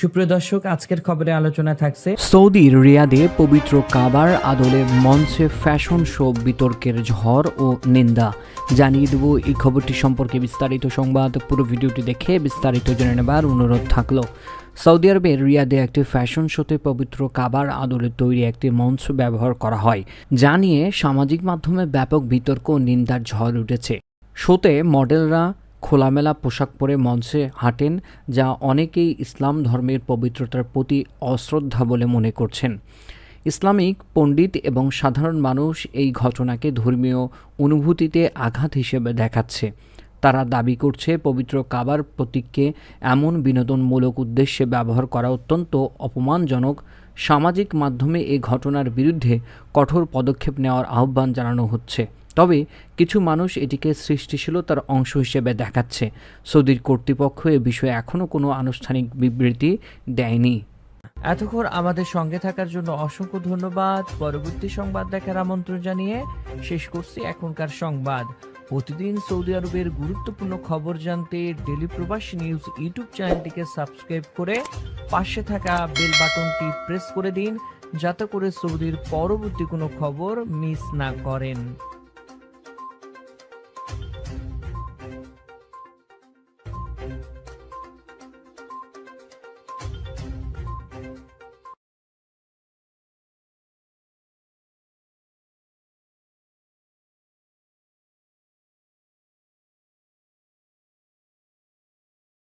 সুপ্রিয় দর্শক, আজকের খবরে আলোচনা থাকছে সৌদির রিয়াদে পবিত্র কাবার আদলে মঞ্চে ফ্যাশন শো, বিতর্কের ঝড় ও নিন্দা। জানিয়ে দেব এই খবরটি সম্পর্কে বিস্তারিত সংবাদ। পুরো ভিডিওটি দেখে বিস্তারিত জেনে নেবার অনুরোধ থাকল। সৌদি আরবের রিয়াদে একটি ফ্যাশন শোতে পবিত্র কাবার আদলে তৈরি একটি মঞ্চ ব্যবহার করা হয়। যা নিয়ে সামাজিক মাধ্যমে ব্যাপক বিতর্ক ও নিন্দার ঝড় উঠেছে। শোতে মডেলরা খোলামেলা পোশাক পরে মঞ্চে হাঁটেন, যা অনেকেই ইসলাম ধর্মের পবিত্রতার প্রতি অশ্রদ্ধা বলে মনে করছেন। ইসলামিক পণ্ডিত এবং সাধারণ মানুষ এই ঘটনাকে ধর্মীয় অনুভূতিতে আঘাত হিসেবে দেখাচ্ছে। তারা দাবি করছে, পবিত্র কাবার প্রতীককে এমন বিনোদনমূলক উদ্দেশ্যে ব্যবহার করা অত্যন্ত অপমানজনক। সামাজিক মাধ্যমে এই ঘটনার বিরুদ্ধে কঠোর পদক্ষেপ নেওয়ার আহ্বান জানানো হচ্ছে। তবে কিছু মানুষ এটিকে সৃষ্টিশীলতার অংশ হিসেবে দেখাচ্ছে। সৌদির কর্তৃপক্ষ এ বিষয়ে এখনও কোনো আনুষ্ঠানিক বিবৃতি দেয়নি। এতক্ষণ আমাদের সঙ্গে থাকার জন্য অসংখ্য ধন্যবাদ। পরবর্তী সংবাদ দেখার আমন্ত্রণ জানিয়ে শেষ করছি এখনকার সংবাদ। প্রতিদিন সৌদি আরবের গুরুত্বপূর্ণ খবর জানতে ডেলি প্রবাসী নিউজ ইউটিউব চ্যানেলটিকে সাবস্ক্রাইব করে পাশে থাকা বেল বাটনটি প্রেস করে দিন, যাতে করে সৌদির পরবর্তী কোনো খবর মিস না করেন।